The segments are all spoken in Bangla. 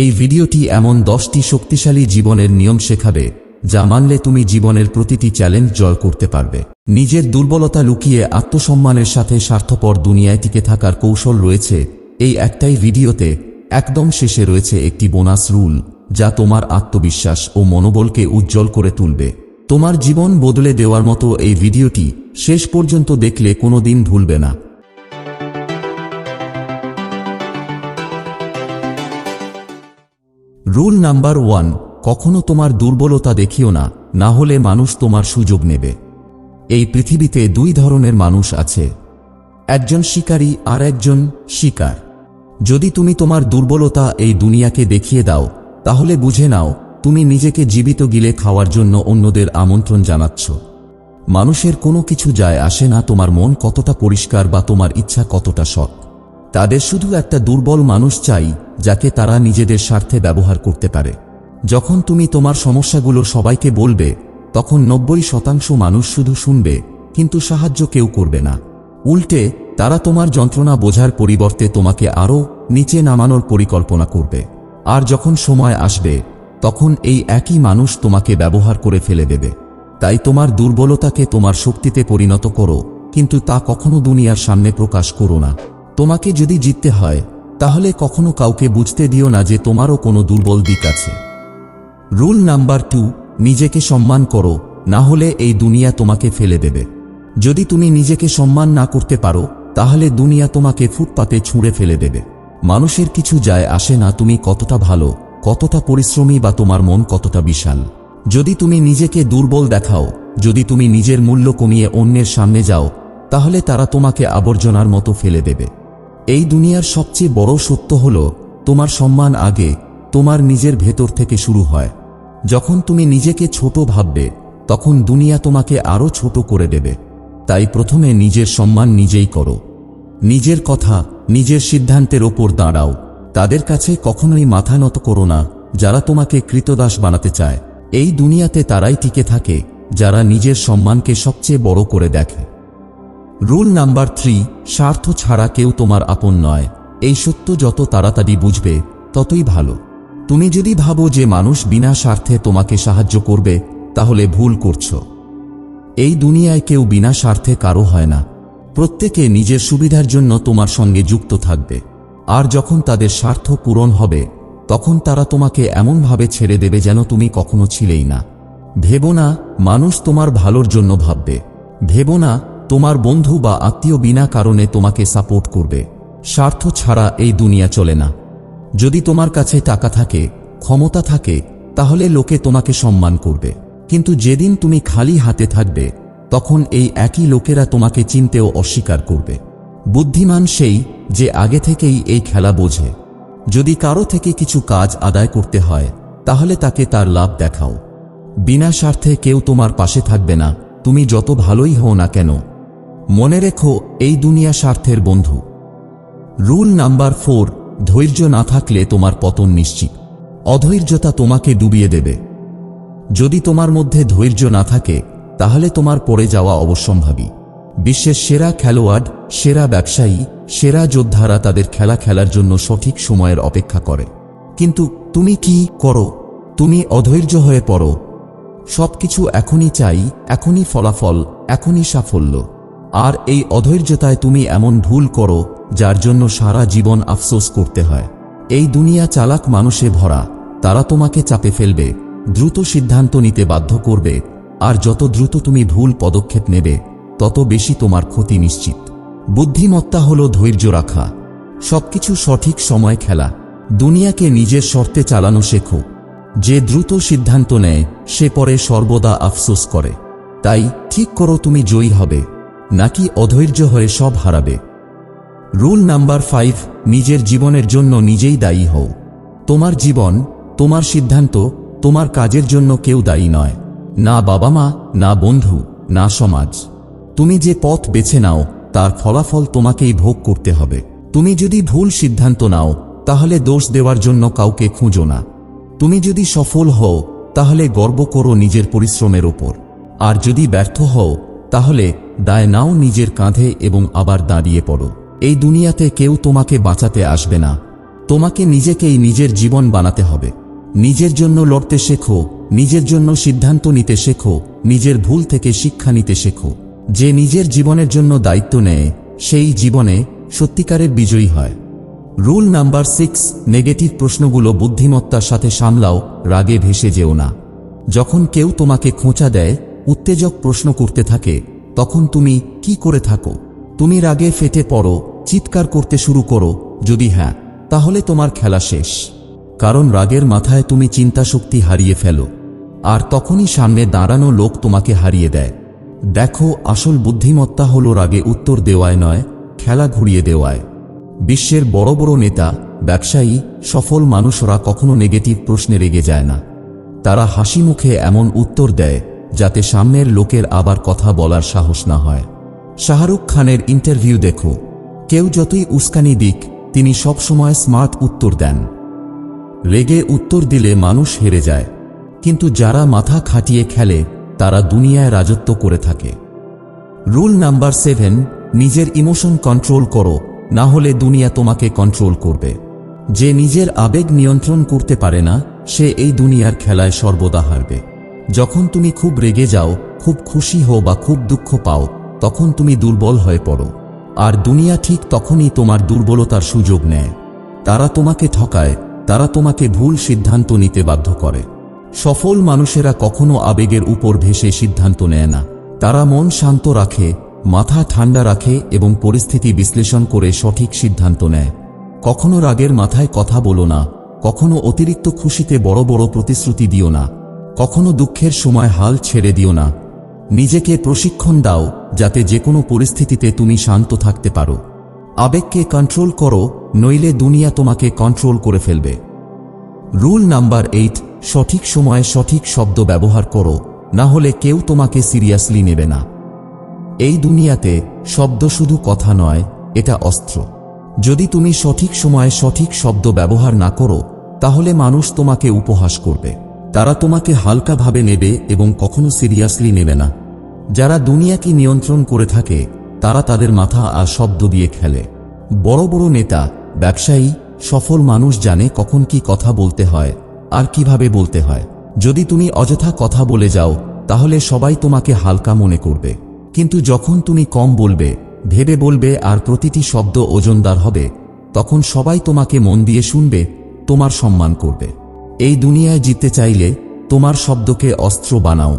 এই ভিডিওটি এমন দশটি শক্তিশালী জীবনের নিয়ম শেখাবে, যা মানলে তুমি জীবনের প্রতিটি চ্যালেঞ্জ জয় করতে পারবে। নিজের দুর্বলতা লুকিয়ে আত্মসম্মানের সাথে স্বার্থপর দুনিয়ায় টিকে থাকার কৌশল রয়েছে। এই একটাই ভিডিওতে একদম শেষে রয়েছে একটি বোনাস রুল, যা তোমার আত্মবিশ্বাস ও মনোবলকে উজ্জ্বল করে তুলবে। তোমার জীবন বদলে দেওয়ার মতো এই ভিডিওটি শেষ পর্যন্ত দেখলে কোনোদিন ভুলবে না। রুল নাম্বার ওয়ান কখনো তোমার দুর্বলতা দেখিও না না হলে মানুষ তোমার সুযোগ নেবে। এই পৃথিবীতে দুই ধরনের মানুষ আছে। একজন শিকারী আর একজন শিকার। যদি তুমি তোমার দুর্বলতা এই দুনিয়াকে দেখিয়ে দাও, তাহলে বুঝে নাও, তুমি নিজেকে জীবিত গিলে খাওয়ার জন্য অন্যদের আমন্ত্রণ জানাচ্ছ। মানুষের কোনো কিছু যায় আসে না তোমার মন কতটা পরিষ্কার বা তোমার ইচ্ছা কতটা সৎ তাদের শুধু একটা দুর্বল মানুষ চাই, যাকে তারা নিজেদের স্বার্থে ব্যবহার করতে পারে। যখন তুমি তোমার সমস্যাগুলো সবাইকে বলবে, তখন নব্বই শতাংশ মানুষ শুধু শুনবে, কিন্তু সাহায্য কেউ করবে না। উল্টে, তারা তোমার যন্ত্রণা বোঝার পরিবর্তে তোমাকে আরও নিচে নামানোর পরিকল্পনা করবে। আর যখন সময় আসবে, তখন এই একই মানুষ তোমাকে ব্যবহার করে ফেলে দেবে। তাই তোমার দুর্বলতাকে তোমার শক্তিতে পরিণত করো, কিন্তু তা কখনো দুনিয়ার সামনে প্রকাশ করো না। তোমাকে যদি জিততে হয়, তাহলে কখনো কাউকে বুঝতে দিও না যে তোমারও কোনো দুর্বল দিক আছে। রুল নাম্বার টু, নিজেকে সম্মান করো, না হলে এই দুনিয়া তোমাকে ফেলে দেবে। যদি তুমি নিজেকে সম্মান না করতে পারো, তাহলে দুনিয়া তোমাকে ফুটপাতে ছুঁড়ে ফেলে দেবে। মানুষের কিছু যায় আসে না তুমি কতটা ভালো, কতটা পরিশ্রমী বা তোমার মন কতটা বিশাল। যদি তুমি নিজেকে দুর্বল দেখাও, যদি তুমি নিজের মূল্য কমিয়ে অন্যের সামনে যাও, তাহলে তারা তোমাকে আবর্জনার মতো ফেলে দেবে। এই দুনিয়ার সবচেয়ে বড় সত্য হল, তোমার সম্মান আগে, তোমার নিজের ভেতর থেকে শুরু হয়। যখন তুমি নিজেকে ছোট ভাববে, তখন দুনিয়া তোমাকে আরও ছোট করে দেবে। তাই প্রথমে নিজের সম্মান নিজেই করো। নিজের কথা, নিজের সিদ্ধান্তের ওপর দাঁড়াও। তাদের কাছে কখনোই মাথা নত করো না, যারা তোমাকে কৃতদাস বানাতে চায়। এই দুনিয়াতে তারাই টিকে থাকে, যারা নিজের সম্মানকে সবচেয়ে বড় করে দেখে। রুল নাম্বার থ্রি স্বার্থ ছাড়া কেউ তোমার আপন নয়। এই সত্য যত তাড়াতাড়ি বুঝবে, ততই ভালো। তুমি যদি ভাবো যে মানুষ বিনা স্বার্থে তোমাকে সাহায্য করবে, তাহলে ভুল করছ। এই দুনিয়ায় কেউ বিনা স্বার্থে কারও হয় না। প্রত্যেকে নিজের সুবিধার জন্য তোমার সঙ্গে যুক্ত থাকবে। আর যখন তাদের স্বার্থ পূরণ হবে, তখন তারা তোমাকে এমনভাবে ছেড়ে দেবে যেন তুমি কখনো ছিলেই না। ভেবো না, মানুষ তোমার ভালোর জন্য ভাববে। ভেবো না তোমার বন্ধু বা আত্মীয় বিনা কারণে তোমাকে সাপোর্ট করবে। স্বার্থ ছাড়া এই দুনিয়া চলে না। যদি তোমার কাছে টাকা থাকে, ক্ষমতা থাকে, তাহলে লোকে তোমাকে সম্মান করবে। কিন্তু যেদিন তুমি খালি হাতে থাকবে, তখন এই একই লোকেরা তোমাকে চিনতেও অস্বীকার করবে। বুদ্ধিমান সেই যে আগে থেকেই এই খেলা বোঝে। যদি কারও থেকে কিছু কাজ আদায় করতে হয়, তাহলে তাকে তার লাভ দেখাও। বিনা স্বার্থে কেউ তোমার পাশে থাকবে না। তুমি যত ভালোই হও না কেন মনে রেখো, এই দুনিয়া স্বার্থের বন্ধু। রুল নাম্বার ফোর, ধৈর্য না থাকলে তোমার পতন নিশ্চিত। অধৈর্যতা তোমাকে ডুবিয়ে দেবে। যদি তোমার মধ্যে ধৈর্য না থাকে, তাহলে তোমার পড়ে যাওয়া অবশ্যম্ভাবী। বিশ্বের সেরা খেলোয়াড়, সেরা ব্যবসায়ী, সেরা যোদ্ধারা তাদের খেলা খেলার জন্য সঠিক সময়ের অপেক্ষা করে। কিন্তু তুমি কি করো? তুমি অধৈর্য হয়ে পড়ো। সবকিছু এখনই চাই, এখনই ফলাফল, এখনই সাফল্য। আর এই অধৈর্যতায় তুমি এমন ভুল করো, যার জন্য সারা জীবন আফসোস করতে হয়। এই দুনিয়া চালাক মানুষে ভরা, তারা তোমাকে চাপে ফেলবে, দ্রুত সিদ্ধান্ত নিতে বাধ্য করবে, আর যত দ্রুত তুমি ভুল পদক্ষেপ নেবে, তত বেশি তোমার ক্ষতি নিশ্চিত। বুদ্ধিমত্তা হল ধৈর্য রাখা। সবকিছু সঠিক সময় খেলা। দুনিয়াকে নিজের শর্তে চালানো শেখো। যে দ্রুত সিদ্ধান্ত নেয়, সে পরে সর্বদা আফসোস করে। তাই ঠিক করো তুমি জয়ী হবে। নাকি অধৈর্য হয়ে সব হারাবে। রুল নাম্বার ফাইভ, নিজের জীবনের জন্য নিজেই দায়ী হও। তোমার জীবন, তোমার সিদ্ধান্ত, তোমার কাজের জন্য কেউ দায়ী নয়। না বাবা মা, না বন্ধু, না সমাজ। তুমি যে পথ বেছে নাও, তার ফলাফল তোমাকেই ভোগ করতে হবে। তুমি যদি ভুল সিদ্ধান্ত নাও, তাহলে দোষ দেওয়ার জন্য কাউকে খুঁজো না। তুমি যদি সফল হও, তাহলে গর্ব করো নিজের পরিশ্রমের ওপর। আর যদি ব্যর্থ হও তাহলে দায় নাও নিজের কাঁধে এবং আবার দাঁড়িয়ে পড়ো। এই দুনিয়াতে কেউ তোমাকে বাঁচাতে আসবে না। তোমাকে নিজেকেই নিজের জীবন বানাতে হবে। নিজের জন্য লড়তে শেখো, নিজের জন্য সিদ্ধান্ত নিতে শেখো, নিজের ভুল থেকে শিক্ষা নিতে শেখো। যে নিজের জীবনের জন্য দায়িত্ব নেয়, সেই জীবনে সত্যিকারের বিজয়ী হয়। রুল নাম্বার সিক্স, নেগেটিভ প্রশ্নগুলো বুদ্ধিমত্তার সাথে সামলাও, রাগে ভেসে যেও না। যখন কেউ তোমাকে খোঁচা দেয় উত্তেজক প্রশ্ন করতে থাকে, তখন তুমি কি করে থাকো? তুমি রাগে ফেটে পড়ো, চিৎকার করতে শুরু করো, যদি হ্যাঁ তাহলে তোমার খেলা শেষ। কারণ রাগের মাথায় তুমি চিন্তাশক্তি হারিয়ে ফেলো। আর তখনই সামনে দাঁড়ানো লোক তোমাকে হারিয়ে দেয়। দেখো, আসল বুদ্ধিমত্তা হলো রাগে উত্তর দেওয়ায় নয়, খেলা ঘুরিয়ে দেওয়ায়। বিশ্বের বড় বড় নেতা, ব্যবসায়ী, সফল মানুষরা কখনো নেগেটিভ প্রশ্নে রেগে যায় না। তারা হাসি মুখে এমন উত্তর দেয় যাতে সামনের লোকের আবার কথা বলার সাহস না হয়। শাহরুখ খানের ইন্টারভিউ দেখো। কেউ যতই উস্কানি দিক, তিনি সবসময় স্মার্ট উত্তর দেন। রেগে উত্তর দিলে মানুষ হেরে যায়। কিন্তু যারা মাথা খাটিয়ে খেলে, তারা দুনিয়ায় রাজত্ব করে থাকে। রুল নাম্বার সেভেন, নিজের ইমোশন কন্ট্রোল করো, না হলে দুনিয়া তোমাকে কন্ট্রোল করবে। যে নিজের আবেগ নিয়ন্ত্রণ করতে পারে না, সে এই দুনিয়ার খেলায় সর্বদা হারবে। যখন তুমি খুব রেগে যাও, খুব খুশি হও বা খুব দুঃখ পাও, তখন তুমি দুর্বল হয়ে পড়ো। আর দুনিয়া ঠিক তখনই তোমার দুর্বলতার সুযোগ নেয়। তারা তোমাকে ঠকায়, তারা তোমাকে ভুল সিদ্ধান্ত নিতে বাধ্য করে। সফল মানুষেরা কখনো আবেগের উপর ভেসে সিদ্ধান্ত নেয় না। তারা মন শান্ত রাখে, মাথা ঠান্ডা রাখে এবং পরিস্থিতি বিশ্লেষণ করে সঠিক সিদ্ধান্ত নেয়। কখনো রাগের মাথায় কথা বলো না, কখনো অতিরিক্ত খুশিতে বড় বড় প্রতিশ্রুতি দিও না। কখনো দুঃখের সময় হাল ছেড়ে দিও না। নিজেকে প্রশিক্ষণ দাও, যাতে যে কোনো পরিস্থিতিতে তুমি শান্ত থাকতে পারো। আবেগকে কন্ট্রোল করো, নইলে দুনিয়া তোমাকে কন্ট্রোল করে ফেলবে। রুল নাম্বার এইট সঠিক সময়ে সঠিক শব্দ ব্যবহার করো, না হলে কেউ তোমাকে সিরিয়াসলি নেবে না। এই দুনিয়াতে শব্দ শুধু কথা নয়, এটা অস্ত্র। যদি তুমি সঠিক সময়ে সঠিক শব্দ ব্যবহার না করো, তাহলে মানুষ তোমাকে উপহাস করবে। তারা তোমাকে হালকাভাবে নেবে এবং কখনো সিরিয়াসলি নেবে না। যারা দুনিয়াকে নিয়ন্ত্রণ করে থাকে, তারা তাদের মাথা আর শব্দ দিয়ে খেলে। বড় বড় নেতা, ব্যবসায়ী, সফল মানুষ জানে কখন কি কথা বলতে হয়, আর কীভাবে বলতে হয়। যদি তুমি অযথা কথা বলে যাও, তাহলে সবাই তোমাকে হালকা মনে করবে। কিন্তু যখন তুমি কম বলবে, ভেবে বলবে আর প্রতিটি শব্দ ওজনদার হবে, তখন সবাই তোমাকে মন দিয়ে শুনবে, তোমার সম্মান করবে। এই দুনিয়ায় জিততে চাইলে তোমার শব্দকে অস্ত্র বানাও।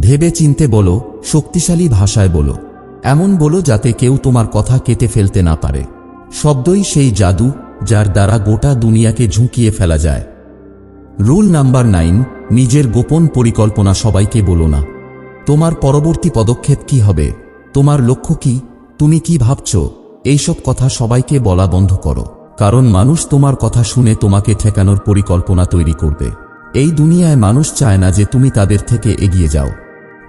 ভেবে চিনতে বলো, শক্তিশালী ভাষায় বলো। এমন বলো যাতে কেউ তোমার কথা কেটে ফেলতে না পারে। শব্দই সেই জাদু যার দ্বারা গোটা দুনিয়াকে ঝুঁকিয়ে ফেলা যায়। রুল নাম্বার নাইন, নিজের গোপন পরিকল্পনা সবাইকে বলো না। তোমার পরবর্তী পদক্ষেপ কি হবে? তোমার লক্ষ্য কি? তুমি কি ভাবছ? এইসব কথা সবাইকে বলা বন্ধ করো। কারণ মানুষ তোমার কথা শুনে তোমাকে ঠেকানোর পরিকল্পনা তৈরি করবে। এই দুনিয়ায় মানুষ চায় না যে তুমি তাদের থেকে এগিয়ে যাও।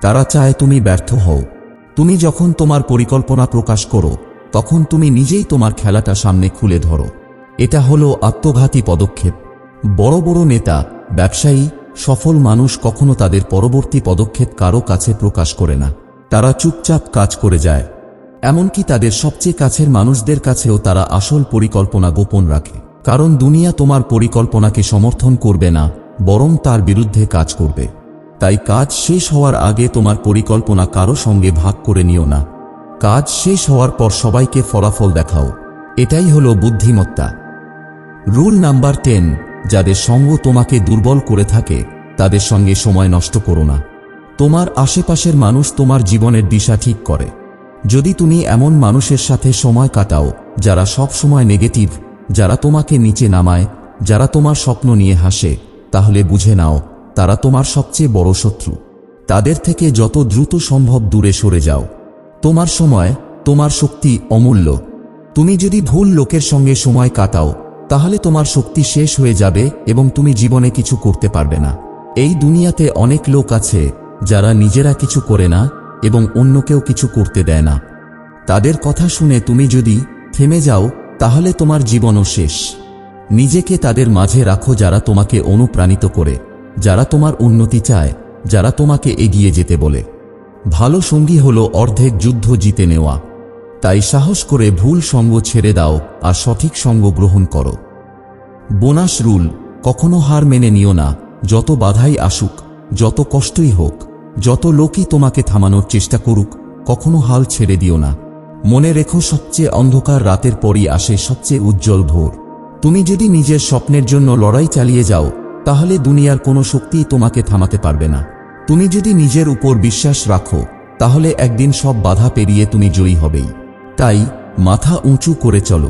তারা চায় তুমি ব্যর্থ হও। তুমি যখন তোমার পরিকল্পনা প্রকাশ করো, তখন তুমি নিজেই তোমার খেলাটা সামনে খুলে ধরো। এটা হলো আত্মঘাতী পদক্ষেপ। বড় বড় নেতা, ব্যবসায়ী, সফল মানুষ কখনো তাদের পরবর্তী পদক্ষেপ কারও কাছে প্রকাশ করে না। তারা চুপচাপ কাজ করে যায়। এমনকি তাদের সবচেয়ে কাছের মানুষদের কাছেও তারা আসল পরিকল্পনা গোপন রাখে। কারণ দুনিয়া তোমার পরিকল্পনাকে সমর্থন করবে না, বরং তার বিরুদ্ধে কাজ করবে। তাই কাজ শেষ হওয়ার আগে তোমার পরিকল্পনা কারও সঙ্গে ভাগ করে নিও না। কাজ শেষ হওয়ার পর সবাইকে ফলাফল দেখাও। এটাই হলো বুদ্ধিমত্তা। রুল নাম্বার টেন, যাদের সঙ্গ তোমাকে দুর্বল করে থাকে, তাদের সঙ্গে সময় নষ্ট করো না। তোমার আশেপাশের মানুষ তোমার জীবনের দিশা ঠিক করে। যদি তুমি এমন মানুষের সাথে সময় কাটাও, যারা সব সময় নেগেটিভ যারা তোমাকে নিচে নামায়, যারা তোমার স্বপ্ন নিয়ে হাসে, তাহলে বুঝে নাও, তারা তোমার সবচেয়ে বড় শত্রু। তাদের থেকে যত দ্রুত সম্ভব দূরে সরে যাও। তোমার সময়, তোমার শক্তি অমূল্য। তুমি যদি ভুল লোকের সঙ্গে সময় কাটাও, তাহলে তোমার শক্তি শেষ হয়ে যাবে এবং তুমি জীবনে কিছু করতে পারবে না। এই দুনিয়াতে অনেক লোক আছে, যারা নিজেরা কিছু করে না এবং অন্যকেও কিছু করতে দেয় না। তাদের কথা শুনে তুমি যদি থেমে যাও, তাহলে তোমার জীবনও শেষ। নিজেকে তাদের মাঝে রাখো যারা তোমাকে অনুপ্রাণিত করে, যারা তোমার উন্নতি চায়, যারা তোমাকে এগিয়ে যেতে বলে। ভালো সঙ্গী হল অর্ধেক যুদ্ধ জিতে নেওয়া। তাই সাহস করে ভুল সঙ্গ ছেড়ে দাও আর সঠিক সঙ্গ গ্রহণ করো। বোনাস রুল, কখনো হার মেনে নিও না, যত বাধাই আসুক, যত কষ্টই হোক। যত লোকই তোমাকে থামানোর চেষ্টা করুক, কখনো হাল ছেড়ে দিও না। মনে রেখো সবচেয়ে অন্ধকার রাতের পরই আসে সবচেয়ে উজ্জ্বল ভোর। তুমি যদি নিজের স্বপ্নের জন্য লড়াই চালিয়ে যাও, তাহলে দুনিয়ার কোনো শক্তিই তোমাকে থামাতে পারবে না। তুমি যদি নিজের উপর বিশ্বাস রাখো, তাহলে একদিন সব বাধা পেরিয়ে তুমি জয়ী হবেই। তাই মাথা উঁচু করে চলো।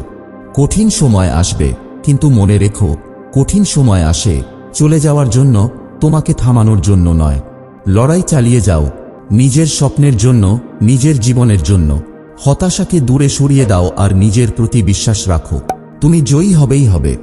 কঠিন সময় আসবে, কিন্তু মনে রেখো, কঠিন সময় আসে, চলে যাওয়ার জন্য তোমাকে থামানোর জন্য নয়। লড়াই চালিয়ে যাও, নিজের স্বপ্নের জন্য, নিজের জীবনের জন্য। হতাশাকে দূরে সরিয়ে দাও আর নিজের প্রতি বিশ্বাস রাখো। তুমি জয়ী হবেই হবে।